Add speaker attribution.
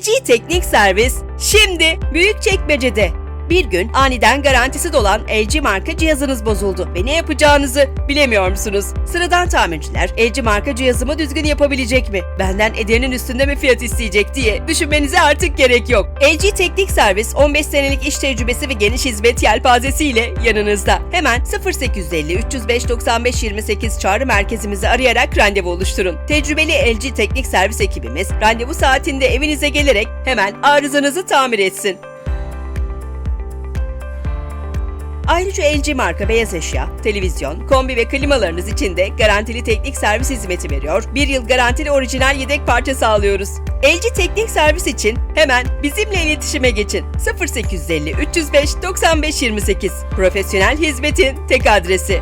Speaker 1: LG Teknik Servis şimdi Büyükçekmece'de. Bir gün aniden garantisi dolan LG marka cihazınız bozuldu ve ne yapacağınızı bilemiyor musunuz? Sıradan tamirciler LG marka cihazımı düzgün yapabilecek mi? Benden ederinin üstünde mi fiyat isteyecek diye düşünmenize artık gerek yok. LG Teknik Servis 15 senelik iş tecrübesi ve geniş hizmet yelpazesiyle yanınızda. Hemen 0850 305 95 28 çağrı merkezimizi arayarak randevu oluşturun. Tecrübeli LG Teknik Servis ekibimiz randevu saatinde evinize gelerek hemen arızanızı tamir etsin. Ayrıca LG marka beyaz eşya, televizyon, kombi ve klimalarınız için de garantili teknik servis hizmeti veriyor. Bir yıl garantili orijinal yedek parça sağlıyoruz. LG Teknik Servis için hemen bizimle iletişime geçin. 0850 305 95 28. Profesyonel hizmetin tek adresi.